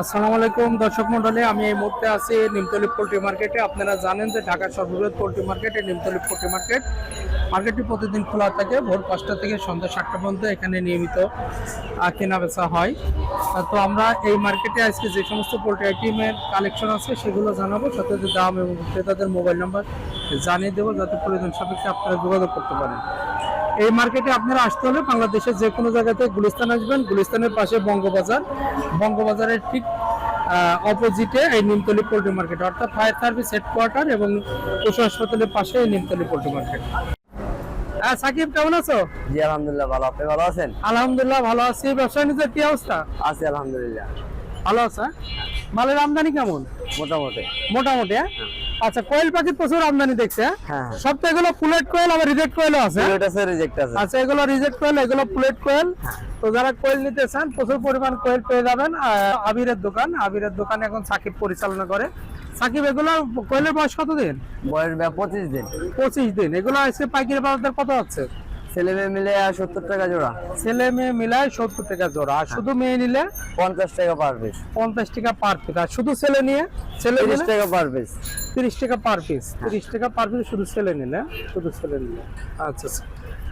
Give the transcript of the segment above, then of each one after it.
আসসালামু আলাইকুম দর্শক মন্ডলী, আমি এই মুহূর্তে আছি নিমতলি পোলট্রি মার্কেটে। আপনারা জানেন যে ঢাকার সর্ববৃহৎ পোলট্রি মার্কেট, এই নিমতলি পোল্ট্রি মার্কেট, মার্কেটটি প্রতিদিন খোলা থাকে, ভোর পাঁচটা থেকে সন্ধ্যা সাতটা পর্যন্ত এখানে নিয়মিত কেনা বেচা হয়। তো আমরা এই মার্কেটে আজকে যে সমস্ত পোলট্রি আইটেমের কালেকশন আছে, সেগুলো জানাব সাথে দাম এবং ক্রেতাদের মোবাইল নাম্বার জানিয়ে দেবো, যাতে প্রয়োজন সাপেক্ষে আপনারা যোগাযোগ করতে পারেন। এই মার্কেটে আপনারা আসতে হলে বাংলাদেশের যে কোনো জায়গাতে গুলিস্তান আসবেন। গুলিস্তানের পাশে বঙ্গবাজার। বঙ্গবাজারের ঠিক অপোজিটে এই নিমতলি পোল্ট্রি মার্কেট অর্থাৎ ফায়ার সার্ভিস হেডকোয়ার্টার এবং পশু হাসপাতালের পাশে এই নিমতলি পোল্ট্রি মার্কেট। হ্যাঁ সাকিব কেমন আছো? জি আলহামদুলিল্লাহ ভালো। আপনি ভালো আছেন? আলহামদুলিল্লাহ ভালো আছি। ব্যবসা নিজের কি অবস্থা? আছি আলহামদুলিল্লাহ। ভালো আছে হ্যাঁ? মালের আমদানি কেমন? মোটামুটি। মোটামুটি হ্যাঁ? আচ্ছা কোয়েল পাখি প্রচুর আমদানি দেখছে হ্যাঁ? হ্যাঁ। সব তো এগুলো ফুলেট কোয়েল আবার রিজেক্ট কোয়েলও আছে হ্যাঁ? আছে রিজেক্ট আছে। আচ্ছা এগুলো রিজেক্ট কোয়েল এগুলো প্লেট কোয়েল। তো যারা কোয়েল নিতে চান প্রচুর পরিমাণ কোয়েল পেয়ে যাবেন আবিরের দোকান। আবিরের দোকান এখন সাকিব পরিচালনা করে। সাকিব এগুলো কোয়েলের বয়স কত দিন বয়স পঁচিশ দিন। পঁচিশ দিন। এগুলো আজকে পাইকারি বাজার কত হচ্ছে ছেলে মেয়ে মিলে সত্তর টাকা জোড়া? ছেলে মেয়ে মিলায় সত্তর টাকা জোড়া। আর শুধু মেয়ে নিলে? পঞ্চাশ টাকা পার পিস পঞ্চাশ টাকা পার পিস আর শুধু ছেলে নিয়ে? ছেলে তিরিশ টাকা পার পিস তিরিশ টাকা পার পিস তিরিশ টাকা পার পিস শুধু ছেলে নিলে? শুধু ছেলে নিলে। আচ্ছা আচ্ছা।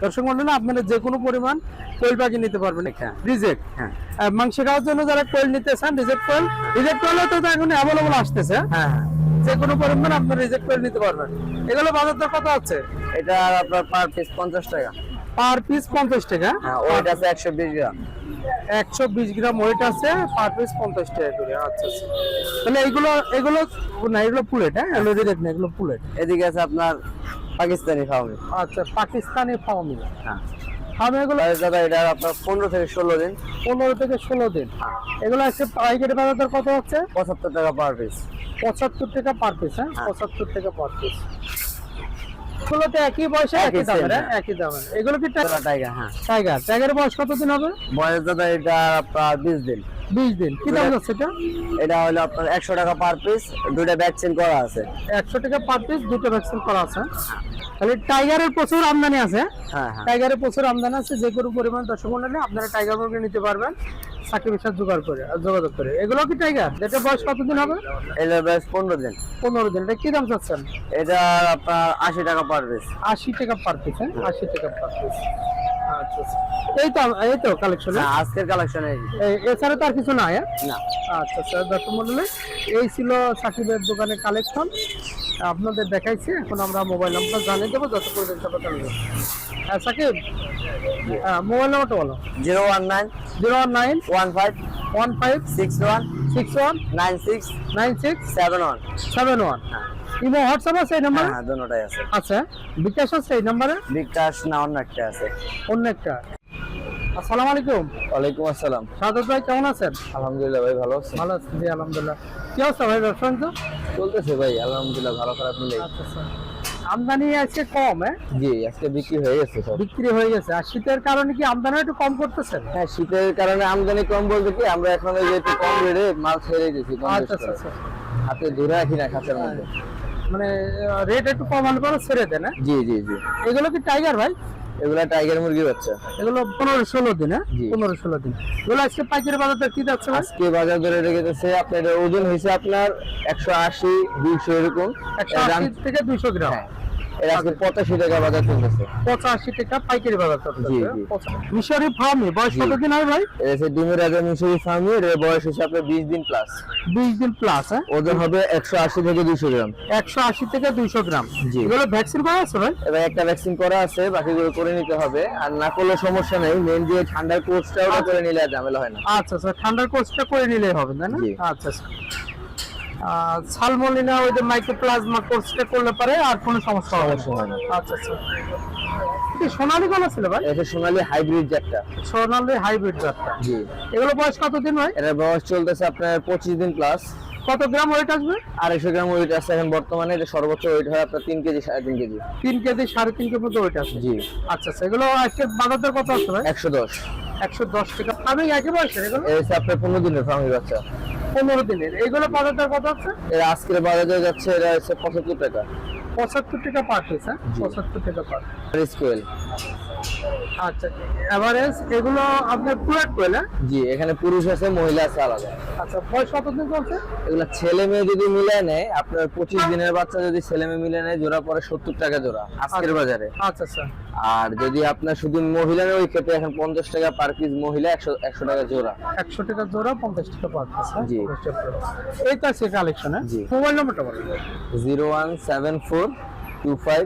দর্শক মন্ডলী আপনারা যে কোনো পরিমাণ কোয়েল পাখি নিতে পারবেন হ্যাঁ। রিজেক্ট। হ্যাঁ। মাংস খাওয়ার জন্য যারা কোয়েল নিতে চান রিজেক্ট কোয়েল। রিজেক্ট কোয়েল তো এখন অ্যাভেলেবল আসতেছে। হ্যাঁ হ্যাঁ। যে কোনো পরিমাণ আপনার রিজেক্ট কোয়েল নিতে পারবেন। এগুলো বাজার দর কত আছে? এটা আপনার পার পিস পঞ্চাশ টাকা। পার পিস পঞ্চাশ টাকা। হ্যাঁ ওইটা আছে একশো বিশ গ্রাম। একশো বিশ গ্রাম ওয়েট আছে পার পিস পঞ্চাশ টাকা করে। আচ্ছা আচ্ছা। তাহলে এগুলো এগুলো না এগুলো পুলেট হ্যাঁ? এগুলো রিজেক্ট না এগুলো পুলেট। এদিকে আছে আপনার পাকিস্তানি ফার্মি আচ্ছা পাকিস্তানি ফার্মি হ্যাঁ। এগুলো দাদা এটা আপনার পনেরো থেকে ষোলো দিন। পনেরো থেকে ষোলো দিন। এগুলো আছে পাইকারি বাজার কত হচ্ছে? পঁচাত্তর টাকা পার পিস। পঁচাত্তর টাকা পার পিস হ্যাঁ? হ্যাঁ। পঁচাত্তর টাকা পার পিস। একই বয়সে একই একই দামের হ্যাঁ? একই দামের। এগুলো কি টাইগার হ্যাঁ। টাইগার টাইগারের বয়স কতদিন হবে? বয়স দাদা এটা আপনার বিশ দিন। বিশ দিন। কি দাম দুটা- যাচ্ছে এটা? এটা হলো আপনার একশো টাকা পার পিস দুইটা ভ্যাকসিন করা আছে। একশো টাকা পার পিস দুটো ভ্যাকসিন করা আছে। তাহলে টাইগারের প্রচুর আমদানি আছে। হ্যাঁ হ্যাঁ। টাইগারের প্রচুর আমদানি আছে যে কোনো পরিমাণ দর্শক মন্ডলী আপনারা টাইগার মুরগি নিতে পারবেন। সাকিবের সাথে জোগাড় করে যোগাযোগ করে। এগুলো কি টাইগার বয়স কতদিন হবে? বয়স পনেরো দিন। পনেরো দিন। এটা কি দাম চাচ্ছেন? এটা আপনার আশি টাকা পার পিস আশি টাকা পার পিস হ্যাঁ? আশি টাকা পার পিস আচ্ছা আচ্ছা। এই তো এই তো কালেকশন হ্যাঁ আজকের কালেকশনে এছাড়া তো আর কিছু নাই হ্যাঁ? না। আচ্ছা আচ্ছা দর্শক মন্ডলী এই ছিল সাকিবের দোকানের কালেকশন আপনাদের দেখাইছি এখন আমরা মোবাইল নাম্বার জানিয়ে দেবো যত পর্যন্ত হ্যাঁ সাকিব? হ্যাঁ মোবাইল নাম্বারটা বলো। Zero one nine zero one nine one five one five six one six one nine six nine six seven one. Seven one. Imo WhatsApp আছে এই নাম্বারে? হ্যাঁ দুটোটাই আছে। আচ্ছা বিকাশ আছে এই নাম্বারে? বিকাশ না অন্য একটা আছে। অন্য একটা। আসসালামু আলাইকুম। ওয়ালাইকুম আসসালাম। সাদত ভাই কেমন আছেন? আলহামদুলিল্লাহ ভাই ভালো আছেন ভালো আছি জি আলহামদুলিল্লাহ। কি অবস্থা ভাই ব্যবসা? চলতেছে ভাই আলহামদুলিল্লাহ ভালো খারাপ মিলে আচ্ছা আচ্ছা। আমদানি আজকে কম হ্যাঁ? জি আজকে বিক্রি হয়ে গেছে সব। বিক্রি হয়ে গেছে। আর শীতের কারণে কি আমদানি একটু কম করতেছেন? হ্যাঁ শীতের কারণে আমদানি কম বলতে কি আমরা এখন ওই যে একটু কম রেটে মাল ছেড়ে গেছি আচ্ছা আচ্ছা আচ্ছা। হাতে ধরে রাখি না খাঁচার মধ্যে। মানে রেট একটু কম হলে পরে ছেড়ে দেন হ্যাঁ? জি জি জি। এগুলো কি টাইগার ভাই? এগুলা টাইগার মুরগি বাচ্চা। এগুলো পনেরো ষোলো দিন হ্যাঁ? পনেরো ষোলো দিন। এগুলো আজকে পাইকারি বাজারটা কি যাচ্ছে আজকে বাজার দরে রেখেছে আপনার ওজন হয়েছে আপনার একশো আশি দুইশো এরকম। থেকে দুইশো গ্রাম। আজকে টাকা বাজার চলতেছে। পঁচাশি টাকা পাইকারি বাজার চলতেছে। মিশরি ফার্মে বয়স কতদিন হয় ভাই? এর ডিমের রাজা মিশরি ফার্মের এর বয়স হচ্ছে আপনার বিশ দিন প্লাস বিশ দিন প্লাস হ্যাঁ? ওজন হবে থেকে দুইশো গ্রাম। একশো আশি থেকে দুইশো গ্রাম। জি। এগুলো ভ্যাকসিন করা আছে ভাই? এবার একটা ভ্যাকসিন করা আছে বাকিগুলো করে নিতে হবে। আর না করলে সমস্যা নেই মেন যে ঠান্ডার কোর্সটা ওটা করে নিলে ঝামেলা হয় না। আচ্ছা আচ্ছা ঠান্ডার কোর্সটা করে নিলেই হবে তাই না? আচ্ছা আচ্ছা। সালমোনিনা ওই যে মাইক্রোপ্লাজমা কোর্সটা করলে পারে আর কোনো সমস্যা হবে না। হয়। আচ্ছা আচ্ছা। কি সোনালি কলা ছিল ভাই? এটা সোনালি হাইব্রিড জ্যাকটা সোনালি হাইব্রিড জাতটা। জি। এগুলো বয়স কতদিন ভাই? এটার বয়স চলতেছে আপনার পঁচিশ দিন প্লাস কত গ্রাম ওয়েট আসবে? আড়াইশো গ্রাম ওয়েট আছে এখন বর্তমানে। এটা সর্বোচ্চ ওয়েট হয় আপনার তিন কেজি সাড়ে তিন কেজি। তিন কেজি সাড়ে তিন কেজি মতো ওয়েট আছে জি। আচ্ছা আচ্ছা। এগুলো আজকে বাজার দর কত আছে ভাই? একশো দশ। একশো দশ টাকা। আমি একই বয়সের এগুলো? এর আপনার পনেরো দিনের ফার্মি বাচ্চা। পনেরো দিনের। এগুলো বাজার দর কত আছে? এর আজকের বাজারে যাচ্ছে এরা হচ্ছে পঁচাত্তর টাকা। পঁচাত্তর টাকা পার পিস হ্যাঁ? পঁচাত্তর টাকা পার। আচ্ছা এভারেজ এগুলো আপনার পুলেট কোয়েল হ্যাঁ জি এখানে পুরুষ আছে মহিলা আছে আলাদা। আচ্ছা বয়স কতদিন চলছে? এগুলা ছেলে মেয়ে যদি মিলে নেয় আপনার পঁচিশ দিনের বাচ্চা যদি ছেলে মেয়ে মিলে নেয় জোড়া পরে সত্তর টাকা জোড়া আজকের বাজারে। আচ্ছা আচ্ছা। আর যদি আপনার শুধু মহিলা নেয় ওই ক্ষেত্রে এখন পঞ্চাশ টাকা পার পিস মহিলা একশো একশো টাকা জোড়া। একশো টাকা জোড়া পঞ্চাশ টাকা পার পিস জি। এই তো আছে কালেকশন হ্যাঁ? জি। মোবাইল নম্বরটা বলেন zero one seven four two five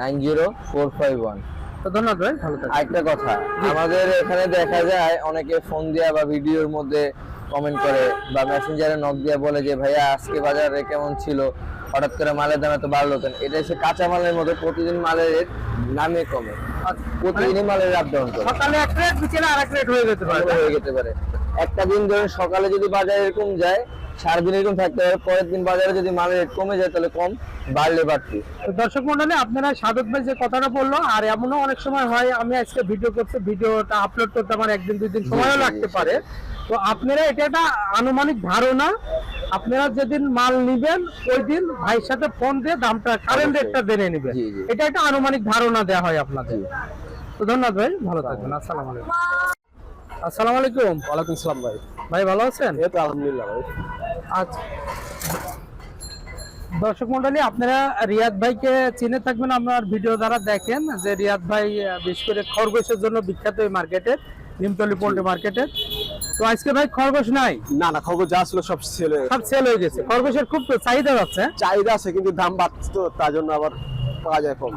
nine zero four five one. তো ধন্যবাদ ভাই ভালো থাকবেন। আরেকটা কথা আমাদের এখানে দেখা যায় অনেকে ফোন দেয়া বা ভিডিওর মধ্যে কমেন্ট করে বা মেসেঞ্জারে নক দিয়ে বলে যে ভাইয়া আজকে বাজারে কেমন ছিল? হঠাৎ করে মালের দাম এত বাড়লো কেন? এটা হচ্ছে কাঁচা মালের মধ্যে প্রতিদিন মালের রেট নামে কমে। প্রতিদিনই মালের আপ ডাউন করে। সকালে এক রেট বিকেলে আর এক রেট হয়ে যেতে পারে। হয়ে যেতে পারে। একটা দিন ধরেন সকালে যদি বাজারে এরকম যায় সারাদিন এরকম থাকতে পারে পরের দিন বাজারে যদি মালের রেট কমে যায় তাহলে কম বাড়লে বাড়তি। দর্শক মন্ডলী আপনারা সাদত ভাই যে কথাটা বলল আর এমনও অনেক সময় হয় আমি আজকে ভিডিও করতে ভিডিওটা আপলোড করতে আমার একদিন দুই দিন সময়ও লাগতে পারে। তো আপনারা এটা একটা আনুমানিক ধারণা আপনারা যেদিন মাল নিবেন ওই দিন ভাইয়ের সাথে ফোন দিয়ে দামটা কারেন্ট। রেটটা জেনে নেবেন। এটা একটা আনুমানিক ধারণা দেওয়া হয় আপনাদের। তো ধন্যবাদ ভাই ভালো থাকবেন। আসসালামু আলাইকুম। আসসালামু আলাইকুম। ওয়ালাইকুম সালাম ভাই। ভাই ভালো আছেন? এই তো আলহামদুলিল্লাহ ভাই। আচ্ছা। দর্শক মন্ডলী আপনারা রিয়াদ ভাইকে চিনে থাকবেন আপনার ভিডিও দ্বারা দেখেন যে রিয়াদ ভাই বিশেষ করে খরগোশের জন্য বিখ্যাত এই মার্কেটে নিমতলি পোল্ট্রি মার্কেটে তো আজকে ভাই খরগোশ নাই? না না খবর যা ছিল সব ছেলে সব সেল হয়ে গেছে। খরগোশের খুব চাহিদা যাচ্ছে চাহিদা আছে কিন্তু দাম বাড়ছে তো তার জন্য আবার পাওয়া যায় কম।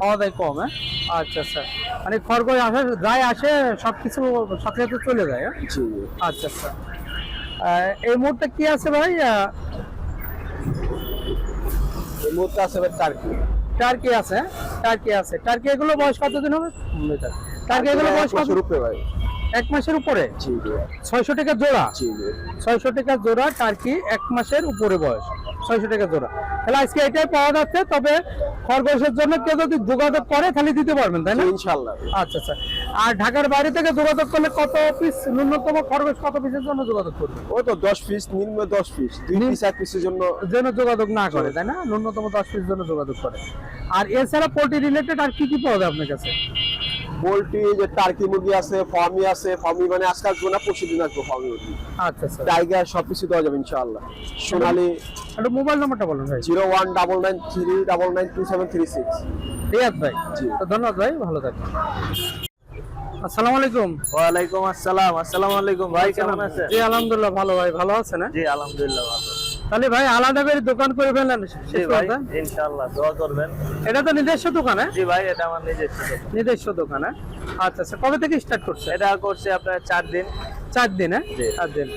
পাওয়া যায় কম হ্যাঁ? আচ্ছা আচ্ছা। মানে খরগোশ আসে যাই আসে সবকিছু সাথে সাথে চলে যায় হ্যাঁ? আচ্ছা আচ্ছা। এই মুহূর্তে কি আছে ভাই? এই মুহূর্তে আছে ভাই টার্কি। টার্কি আছে হ্যাঁ? টার্কি আছে। টার্কি এগুলো বয়স কতদিন হবে? টার্কি এগুলো বয়স কত? ভাই। এক মাসের উপরে? ছয়শো টাকা জোড়া? ছয়শো টাকা জোড়া টার্কি এক মাসের উপরে বয়স। ছয়শো টাকা জোড়া। তাহলে আজকে এটাই পাওয়া যাচ্ছে তবে খরগোশের জন্য কেউ যদি যোগাযোগ করে তাহলে দিতে পারবেন তাই না? ইনশাল্লাহ আচ্ছা আচ্ছা। আর ঢাকার বাইরে থেকে যোগাযোগ করলে কত পিস ন্যূনতম খরগোশ কত পিসের জন্য যোগাযোগ করবে? ওই তো দশ পিস নিম্ন দশ পিস দুই পিস এক পিসের জন্য যেন যোগাযোগ না করে তাই না? ন্যূনতম দশ পিস জন্য যোগাযোগ করে। আর এছাড়া পোল্ট্রি রিলেটেড আর কি কি পাওয়া যায় আপনার কাছে? পোল্ট্রি যে টার্কি মুরগি আছে ফার্মি আছে ফার্মি মানে আজকে আসব না পরশু দিন আসব ফার্মি মুরগি। আচ্ছা আচ্ছা। টাইগার সব কিছু দেওয়া যাবে ইনশাআল্লাহ। সোনালি একটা মোবাইল নাম্বারটা বলুন ভাই। Zero one double nine three double nine two seven three six. Riyad ভাই। জি। তো ধন্যবাদ ভাই ভালো থাকবেন। আসসালামু আলাইকুম। ওয়ালাইকুম আসসালাম। আসসালামু আলাইকুম ভাই কেমন আছেন? জি আলহামদুলিল্লাহ ভালো ভাই। ভালো আছেন? জি আলহামদুলিল্লাহ ভালো। তাহলে ভাই আলাদা করে দোকান করে ফেললেন। শেষ কথা? ইনশাআল্লাহ দোয়া করবেন। এটা তো নিজস্ব দোকান জি ভাই এটা আমার নিজস্ব দোকান। নিজস্ব দোকান আচ্ছা আচ্ছা কবে থেকে স্টার্ট করছে এটা করছে আপনার চার দিন। চার দিন হ্যাঁ। চার দিন।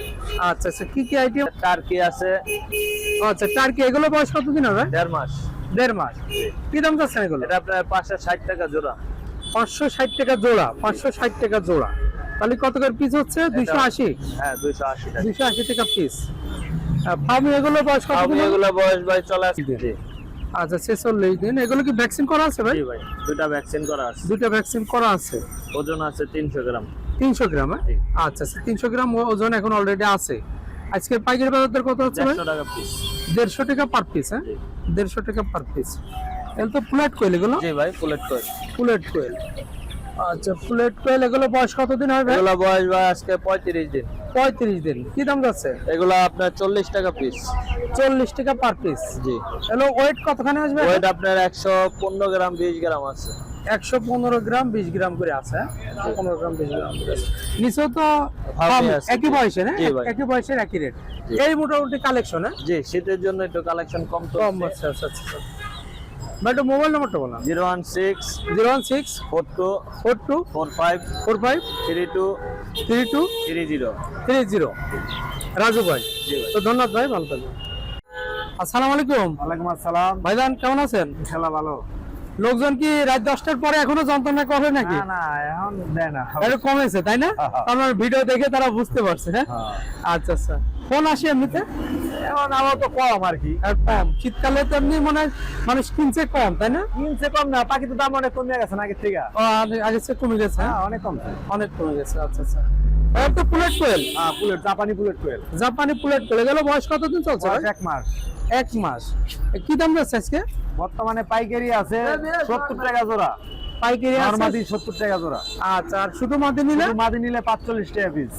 আচ্ছা আচ্ছা কি কি আইটেম টার্কি আছে। আচ্ছা টার্কি এগুলো বয়স কতদিন হবে দেড় মাস। দেড় মাস। কি দাম যাচ্ছেন এগুলো? এটা আপনার পাঁচশো ষাট টাকা জোড়া। পাঁচশো ষাট টাকা জোড়া পাঁচশো ষাট টাকা জোড়া। তাহলে কত করে পিস হচ্ছে? দুইশো আশি? হ্যাঁ দুইশো আশি টাকা। দুইশো আশি টাকা পিস ফার্মি এগুলো বয়স আমি কতদিন হবে? এগুলো বয়স ভাই চলে আসছে। আচ্ছা ছেচল্লিশ দিন। এগুলো কি ভ্যাকসিন করা আছে ভাই? দুইটা ভ্যাকসিন করা আছে। ভ্যাকসিন করা আছে। ওজন আছে তিনশো গ্রাম। তিনশো গ্রাম হ্যাঁ? আচ্ছা আচ্ছা তিনশো গ্রাম ওজন এখন অলরেডি আছে। আজকের পাইকারি বাজার কত হচ্ছে দেড়শো টাকা পিস দেড়শো টাকা পার পিস হ্যাঁ? দেড়শো টাকা পার পিস এগুলো তো প্লেট কোয়েল এগুলো? জি ভাই ফুলেট করে প্লেট কোয়েল। আচ্ছা প্লেট কোয়েল এগুলো বয়স কতদিন হবে এগুলো বয়স ভাই আজকে পঁয়ত্রিশ দিন। পঁয়ত্রিশ দিন। কি দাম যাচ্ছে? এগুলো আপনার চল্লিশ টাকা পিস চল্লিশ টাকা পার পিস জি। এগুলো ওয়েট কতখানি আসবে? ওয়েট আপনার একশো পনেরো গ্রাম বিশ গ্রাম আছে। একশো পনেরো গ্রাম বিশ গ্রাম করে আছে হ্যাঁ? পনেরো গ্রাম বিশ গ্রাম। নিচেও তো একই। বয়সে না? একই বয়সের একই রেট এই মোটামুটি কালেকশন হ্যাঁ? জি শীতের জন্য একটু কালেকশন কম তো কম আচ্ছা আচ্ছা আচ্ছা। একটু মোবাইল নাম্বারটা বললাম zero one six zero one six four two four two four five four five three two three two three zero. Three zero. Raju ভাই তো ধন্যবাদ ভাই ভালো থাকবেন। আসসালামু আলাইকুম। ওয়ালাইকুম আসসালাম। ভাইজান কেমন আছেন? ইনশাল্লাহ ভালো। লোকজন কি রাত দশটার পরে এখনও যন্ত্রণা করে নাকি? না না একটু কমেছে তাই না? আমার ভিডিও দেখে তারা বুঝতে পারছে হ্যাঁ। আচ্ছা আচ্ছা। ফোন আসি এমনিতে? এখন আমার তো কম আর কি আর কম। শীতকালে তো এমনি মনে হয় মানুষ কিনছে কম তাই না? কিনছে কম না পাখি তো দাম অনেক কমে গেছে না থেকে? আগে- আগের কমে গেছে হ্যাঁ? অনেক কম। অনেক কমে গেছে আচ্ছা আচ্ছা। তো পুলেট কোয়েল। হ্যাঁ বুলেট জাপানি বুলেট জাপানি কোয়েল গেল বয়স কতদিন চলছে এক মাস। এক মাস। কি দাম যাচ্ছে আজকে? বর্তমানে পাইকারি আছে সত্তর টাকা জোড়া। পাইকারি আছে? নরমাদি সত্তর টাকা জোড়া। আচ্ছা আর শুধু মাদি নিলে? মাদি নিলে পাঁচচল্লিশ টাকা পিস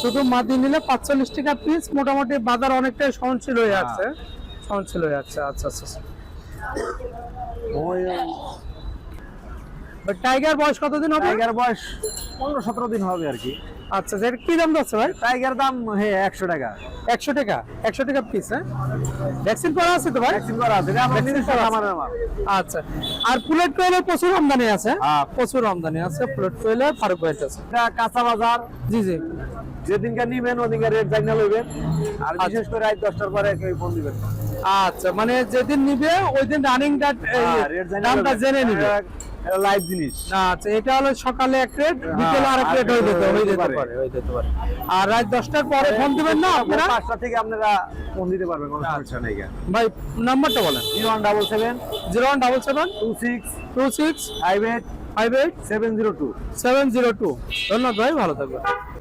শুধু মাদি নিলে পাঁচচল্লিশ টাকা পিস মোটামুটি বাজার অনেকটাই সহনশীল হয়ে হ্যাঁ। আছে। সহনশীল হয়ে আছে আচ্ছা আচ্ছা আচ্ছা। ওই টাইগার বয়স কতদিন হবে? টাইগার বয়স পনেরো সতেরো দিন হবে আর কি। আচ্ছা যেটা কি দাম যাচ্ছে ভাই? টাইগার দাম হ্যাঁ একশো টাকা। একশো টাকা? একশো টাকা পিস হ্যাঁ? ভ্যাকসিন করা আছে তো ভাই? ভ্যাকসিন করা আছে। আচ্ছা আর পুলেট কোয়েলের প্রচুর আমদানি আছে হ্যাঁ। প্রচুর আমদানি আছে পুলেট কোয়েলের ফারুক ভাইট আছে এটা কাঁচা বাজার। জি জি। যেদিনকে নিবেন ওদিনকে রেট জানিয়ে লইবেন। আর আচ্ছা। বিশেষ করে রাত দশটার পরে ফোন দিবেন আচ্ছা মানে যেদিন নিবে ওই দিন রানিং হ্যাঁ, দামটা জেনে নিবে। এটা- লাইভ জিনিস। আচ্ছা এটা হলো সকালে এক রেট বিকেলে হ্যাঁ, আরেক আর রেট হয়ে যেতে হয়ে হয়ে যেতে পারে। হয়ে যেতে পারে। আর রাত দশটার পরে ফোন দিবেন না আপনারা? পাঁচটা থেকে আপনারা ফোন দিতে পারবেন কোনো সমস্যা নেই ভাই নাম্বারটা বলেন। Zero one double seven. Zero one double seven. Two six. Two six. Five eight. Five eight. Seven zero two. Seven zero two. ধন্যবাদ ভাই ভালো থাকবেন।